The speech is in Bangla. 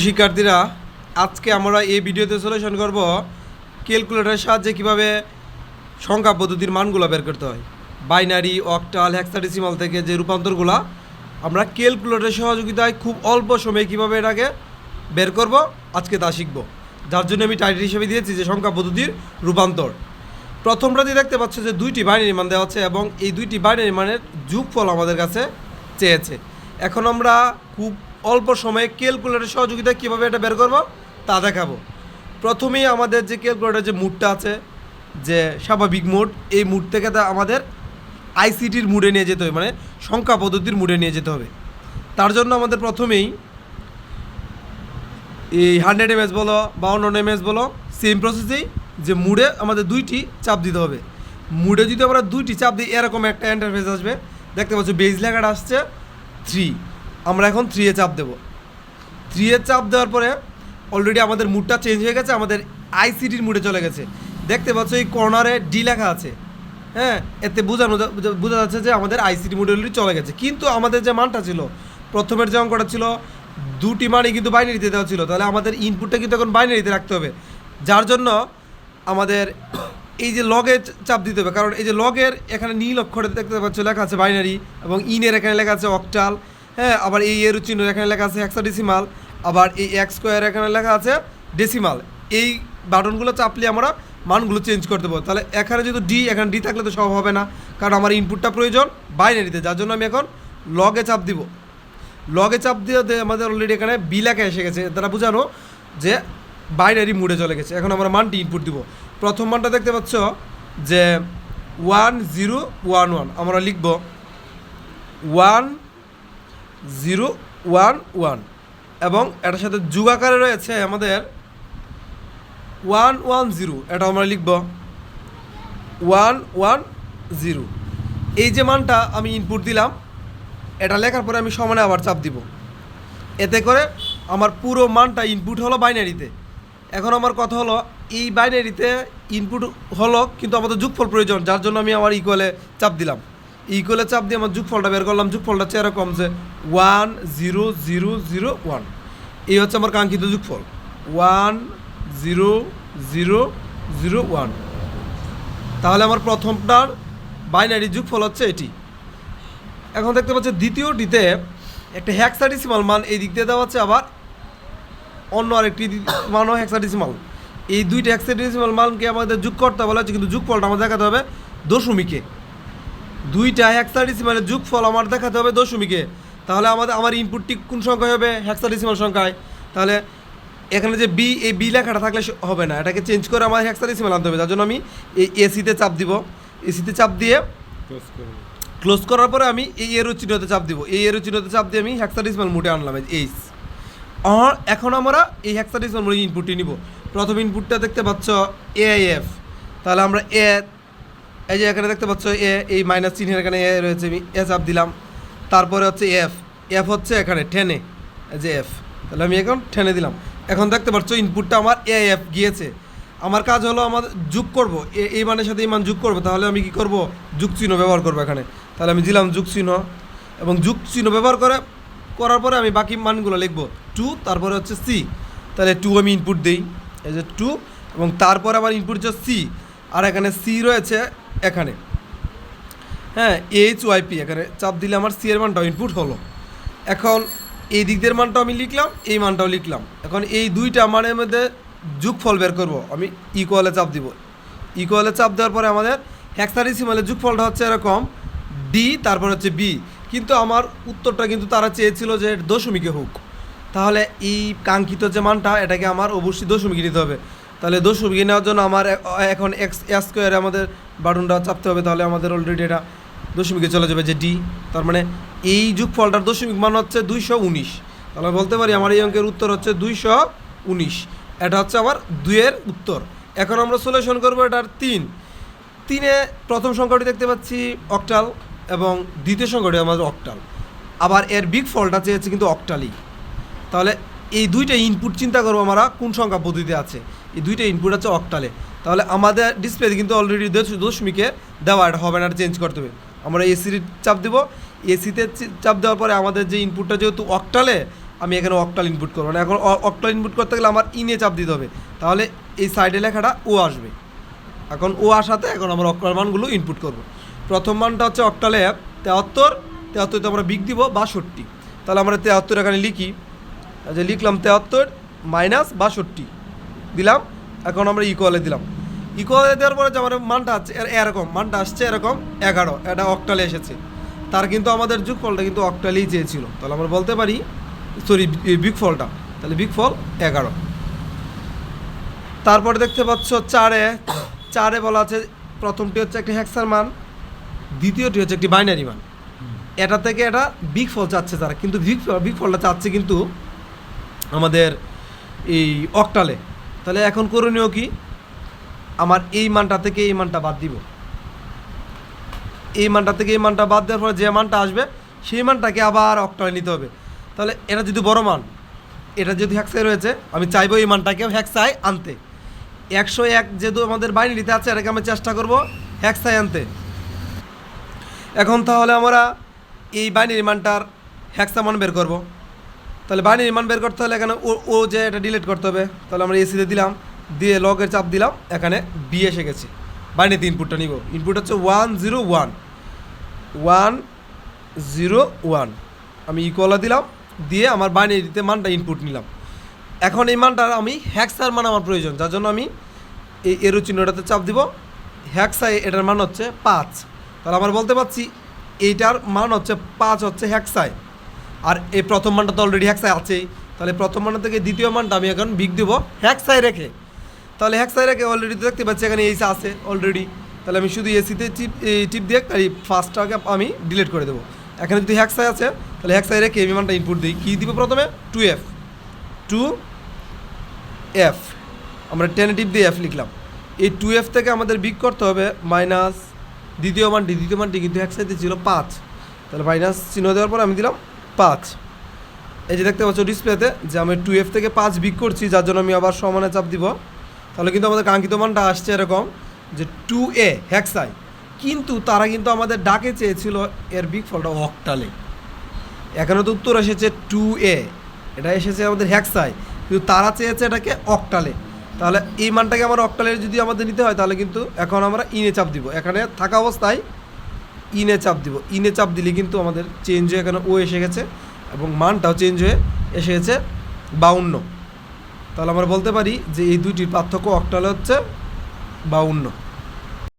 শিক্ষার্থীরা, আজকে আমরা এই ভিডিওতে সলিউশন করব ক্যালকুলেটরের সাহায্যে কীভাবে সংখ্যা পদ্ধতির মানগুলো বের করতে হয়। বাইনারি অক্টাল হেক্সাডেসিমাল থেকে যে রূপান্তরগুলো, আমরা ক্যালকুলেটরের সহযোগিতায় খুব অল্প সময়ে কীভাবে এটাকে বের করব, আজকে তা শিখব। যার জন্য আমি টাইটেল হিসেবে দিয়েছি যে সংখ্যা পদ্ধতির রূপান্তর। প্রথমটাতে দেখতে পাচ্ছ যে দুইটি বাইনারি মান দেওয়া আছে এবং এই দুইটি বাইনারি মানের যোগফল আমাদের কাছে চেয়েছে। এখন আমরা খুব অল্প সময়ে ক্যালকুলেটরের সহযোগিতা কীভাবে এটা বের করব, তা দেখাবো। প্রথমেই আমাদের যে ক্যালকুলেটর যে মুডটা আছে, যে স্বাভাবিক মুড, এই মুড থেকে তা আমাদের আইসিটির মুডে নিয়ে যেতে হবে মানে সংখ্যা পদ্ধতির মুডে নিয়ে যেতে হবে। তার জন্য আমাদের প্রথমেই এই হান্ড্রেড এমএস বলো বা অন্য এমএস বলো সেম প্রসেসেই যে মুডে আমাদের দুইটি চাপ দিতে হবে। মুডে যদি আমরা দুইটি চাপ দিই, এরকম একটা ইন্টারফেস আসবে। দেখতে পাচ্ছ বেজ লেখাটা আসছে থ্রি আমরা এখন থ্রি এ চাপ দেবো। থ্রি এ চাপ দেওয়ার পরে অলরেডি আমাদের মুডটা চেঞ্জ হয়ে গেছে, আমাদের আইসিটির মুডে চলে গেছে। দেখতে পাচ্ছ এই কর্নারে ডি লেখা আছে। হ্যাঁ এতে বোঝানো বোঝা- যাচ্ছে যে আমাদের আইসিটি মুডে অলরেডি চলে গেছে। কিন্তু আমাদের যে মানটা ছিল, প্রথমের যে অঙ্কটা ছিল, দুটি মানই কিন্তু বাইনারিতে দেওয়া ছিল। তাহলে আমাদের ইনপুটটা কিন্তু এখন বাইনারিতে রাখতে হবে। যার জন্য আমাদের এই যে লগে চাপ দিতে হবে। কারণ এই যে লগের এখানে নীল অক্ষরে দেখতে পাচ্ছ লেখা আছে বাইনারি এবং ইনের এখানে লেখা আছে অক্টাল হ্যাঁ আবার এই এর চিহ্ন এখানে লেখা আছে হেক্সাডেসিমাল আবার এই এক্স স্কোয়ার এখানে লেখা আছে ডেসিমাল এই বাটনগুলো চাপলে আমরা মানগুলো চেঞ্জ করতে পারব। তাহলে এখানে যদি ডি এখানে ডি থাকলে তো সব হবে না, কারণ আমার ইনপুটটা প্রয়োজন বাইনারিতে যার জন্য আমি এখন লগে চাপ দিব। লগে চাপ দিয়ে আমাদের অলরেডি এখানে বি লেখা এসে গেছে। তারা বোঝানো যে বাইনারি মুডে চলে গেছে। এখন আমরা মানটি ইনপুট দিব। প্রথম মানটা দেখতে পাচ্ছ যে ওয়ান জিরো ওয়ান ওয়ান আমরা লিখব ওয়ান জিরো ওয়ান ওয়ান এবং এটার সাথে যুগাকারে রয়েছে আমাদের ওয়ান ওয়ান জিরো এটা আমরা লিখব ওয়ান ওয়ান জিরো এই যে মানটা আমি ইনপুট দিলাম, এটা লেখার পরে আমি সমানে আবার চাপ দিব। এতে করে আমার পুরো মানটা ইনপুট হলো বাইনারিতে এখন আমার কথা হলো, এই বাইনারিতে ইনপুট হলো কিন্তু আমাদের যোগফল প্রয়োজন, যার জন্য আমি আমার ইকুয়ালে চাপ দিলাম। ইকুয়ালে চাপ দিয়ে আমার যোগফলটা বের করলাম, যোগফলটা এরকম যে one zero zero zero one এই হচ্ছে আমার কাঙ্ক্ষিত যোগফল। One zero zero zero one তাহলে আমার প্রথমটার বাইনারি যোগফল হচ্ছে এটি। এখন দেখতে পাচ্ছি দ্বিতীয়টিতে একটা হ্যাক্সাডিসিমাল মান এই দিক দিয়ে দেওয়া হচ্ছে আবার অন্য আরেকটি মানও হ্যাক্সাডিসিমাল এই দুইটা হ্যাক্সাডিসিমাল মানকে আমাদের যোগ করতে বলা হচ্ছে, কিন্তু যোগফলটা আমাদের দেখাতে হবে দশমিকে। দুইটা হ্যাক্সাডিসিমালের যোগফল আমার দেখাতে হবে দশমিকে। তাহলে আমাদের আমার ইনপুটটি কোন সংখ্যায় হবে? হ্যাক্সাডিসিমাল সংখ্যায়। তাহলে এখানে যে বি এই বি লেখাটা থাকলে হবে না। এটাকে চেঞ্জ করে আমার হ্যাক্সাডিসিমাল আনতে হবে। যার জন্য আমি এই এসিতে চাপ দিব। এসিতে চাপ দিয়ে ক্লোজ করার পরে আমি এই এরো চিহ্নতে চাপ দিব। এই এরো চিহ্নতে চাপ দিয়ে আমি হ্যাক্সাডিসমাল মুটে আনলাম। এইচ। এখন আমরা এই হ্যাক্সাডিসমাল মুটে ইনপুটটি নিব। প্রথম ইনপুটটা দেখতে পাচ্ছ এ এফ তাহলে আমরা এ এই যে এখানে দেখতে পাচ্ছ, এ, এই মাইনাস চিহ্নের এখানে এ রয়েছে, আমি এ চাপ দিলাম। তারপরে হচ্ছে এফ এফ হচ্ছে এখানে টেনে এই যে এফ তাহলে আমি এখন টেনে দিলাম। এখন দেখতে পাচ্ছ ইনপুটটা আমার এ এফ গিয়েছে। আমার কাজ হলো আমার যোগ করব। এই মানের সাথে এই মান যোগ করব। তাহলে আমি কি করব? যোগ চিহ্ন ব্যবহার করব এখানে। তাহলে আমি দিলাম যোগ চিহ্ন। এবং যোগ চিহ্ন ব্যবহার করে, করার পরে আমি বাকি মানগুলো লিখব। টু তারপরে হচ্ছে সি তাহলে টু আমি ইনপুট দিই। এই যে টু এবং তারপরে আমার ইনপুট হচ্ছে সি আর এখানে সি রয়েছে এখানে। হ্যাঁ এইচ ওয়াইপি এখানে চাপ দিলে আমার সি এর মানটাও ইনপুট হলো। এখন এই দিক দিয়ে মানটাও আমি লিখলাম, এই মানটাও লিখলাম। এখন এই দুইটা মানের মধ্যে যোগফল বের করব, আমি ইকুয়ালে চাপ দিব। ইকুয়ালে চাপ দেওয়ার পরে আমাদের হ্যাক্সাডিসিমালের যোগফলটা হচ্ছে এরকম ডি তারপর হচ্ছে বি কিন্তু আমার উত্তরটা কিন্তু তারা চেয়েছিল যে দশমিকে হোক। তাহলে এই কাঙ্ক্ষিত যে মানটা, এটাকে আমার অবশ্যই দশমিকে নিতে হবে। তাহলে দশমিকে নেওয়ার জন্য আমার এখন এক্স স্কোয়ারে আমাদের বাটনটা চাপতে হবে, তাহলে আমাদের অলরেডি এটা দশমিকে চলে যাবে যে ডি তার মানে এই যোগফলটার দশমিক মান হচ্ছে দুইশো উনিশ। তাহলে বলতে পারি আমার এই অঙ্কের উত্তর হচ্ছে দুইশো উনিশ। এটা হচ্ছে আমার দুইয়ের উত্তর। এখন আমরা সলিউশন করব এটার তিন। তিনে প্রথম সংখ্যাটি দেখতে পাচ্ছি অক্টাল এবং দ্বিতীয় সংখ্যাটি আমাদের অক্টাল আবার এর বিগ ফলটা চেয়েছে কিন্তু অক্টালই তাহলে এই দুইটা ইনপুট চিন্তা করব আমরা কোন সংখ্যা পদ্ধতিতে আছে। এই দুইটা ইনপুট আছে অক্টালে তাহলে আমাদের ডিসপ্লেতে কিন্তু অলরেডি দশমিকে দেওয়া এটা হবে না চেঞ্জ করতে হবে। আমরা এসির চাপ দেবো। এসিতে চাপ দেওয়ার পরে আমাদের যে ইনপুটটা যেহেতু অক্টালে আমি এখানে অক্টাল ইনপুট করব না। এখন অক্টাল ইনপুট করতে গেলে আমার ইনে চাপ দিতে হবে। তাহলে এই সাইডে লেখাটা ও আসবে। এখন ও আসাতে এখন আমরা অক্টাল মানগুলো ইনপুট করব। প্রথম মানটা হচ্ছে অক্টালে তেহাত্তর তেহাত্তরতে আমরা বিগ দিব বাষট্টি। তাহলে আমরা তেহাত্তর এখানে লিখি। যে লিখলাম তেহাত্তর মাইনাস বাষট্টি। দিলাম, এখন আমরা ইকোয়ালে দিলাম। ইকোয়ালে দেওয়ার পরে যে আমার মানটা আছে এরকম, মানটা আসছে এরকম এগারো, এটা অক্টালে এসেছে। তার কিন্তু আমাদের যুগফলটা কিন্তু অক্টালেই চেয়েছিল তাহলে আমরা বলতে পারি সরি বিগ ফলটা তাহলে বিগ ফল এগারো। তারপরে দেখতে পাচ্ছ চারে চারে বলা আছে, প্রথমটি হচ্ছে একটি হ্যাক্সার মান, দ্বিতীয়টি হচ্ছে একটি বাইনারি মান। এটা থেকে এটা বিগ ফল চাচ্ছে তারা, কিন্তু বিগ বিগ ফলটা চাচ্ছে কিন্তু আমাদের এই অক্টালে তাহলে এখন করণীয় কি? আমার এই মানটা থেকে এই মানটা বাদ দিব। এই মানটা থেকে এই মানটা বাদ দেওয়ার পরে যে মানটা আসবে, সেই মানটাকে আবার অক্টালে নিতে হবে। তাহলে এটা যদি বড় মান, এটা যদি হ্যাক্সায় রয়েছে, আমি চাইব এই মানটাকেও হ্যাক্সায় আনতে। একশো এক যেহেতু আমাদের বাইনারিতে আছে, এটাকে আমি চেষ্টা করব হ্যাক্সায় আনতে। এখন তাহলে আমরা এই বাইনারি মানটার হ্যাকসা মান বের করব। তাহলে বাইনারি মান বের করতে হলে এখানে ও যে এটা ডিলিট করতে হবে, তাহলে আমরা এসিতে দিলাম, দিয়ে লগের চাপ দিলাম, এখানে বি এসে গেছে। বাইনারিতে ইনপুটটা নিব। ইনপুট হচ্ছে one zero one one zero one আমি ইকুয়ালা দিলাম, দিয়ে আমার বাইনারিতে মানটা ইনপুট নিলাম। এখন এই মানটার আমি হ্যাক্সার মান আমার প্রয়োজন, যার জন্য আমি এই এরো চিহ্নটাতে চাপ দিব। হ্যাক্সায় এটার মান হচ্ছে পাঁচ। তাহলে আমরা বলতে পারছি, এইটার মান হচ্ছে পাঁচ হচ্ছে হ্যাক্সায় আর এই প্রথম মানটা তো অলরেডি হ্যাক্সায় আছেই। তাহলে প্রথম মানটা থেকে দ্বিতীয় মানটা আমি এখন বিগ দিব। হ্যাক্সায় রেখে। তাহলে হ্যাক্সায় রেখে অলরেডি তো দেখতে পাচ্ছি, এখানে এইসা আছে অলরেডি তাহলে আমি শুধু এসিতে টিপ এই টিপ দিয়ে এই ফার্স্টটাকে আমি ডিলিট করে দেবো। এখানে যদি হ্যাক্সায় আছে, তাহলে হ্যাক্সায় রেখে আমি মানটা ইনপুট দিই। কী দিব প্রথমে? টু এফ টু এফ আমরা টেনে টিপ দিয়ে এফ লিখলাম। এই টু এফ থেকে আমাদের বিগ করতে হবে মাইনাস দ্বিতীয় মানটি। দ্বিতীয় মানটি কিন্তু এক সাইডে ছিল পাঁচ। তাহলে মাইনাস চিহ্ন দেওয়ার পর আমি দিলাম পাঁচ। এই যে দেখতে পাচ্ছ ডিসপ্লেতে যে আমি টু এফ থেকে পাঁচ বিগ করছি, যার জন্য আমি আবার সমানে চাপ দিব। তাহলে কিন্তু আমাদের কাঙ্ক্ষিত মানটা আসছে এরকম যে টু এ হ্যাক্সাই কিন্তু তারা কিন্তু আমাদের ডাকে চেয়েছিল এর বিগ ফলটা অকটালে এখানে তো উত্তর এসেছে টু এ এটা এসেছে আমাদের হ্যাক্সাই কিন্তু তারা চেয়েছে এটাকে অকটালে তাহলে এই মানটাকে আমার অক্টালে যদি আমাদের নিতে হয়, তাহলে কিন্তু এখন আমরা ইনে চাপ দিব। এখানে থাকা অবস্থায় ইনে চাপ দিব। ইনে চাপ দিলে কিন্তু আমাদের চেঞ্জ হয়ে এখানে ও এসে গেছে এবং মানটাও চেঞ্জ হয়ে এসে গেছে বাউন্ন। তাহলে আমরা বলতে পারি যে এই দুইটির পার্থক্য অক্টালে হচ্ছে বাউন্ন।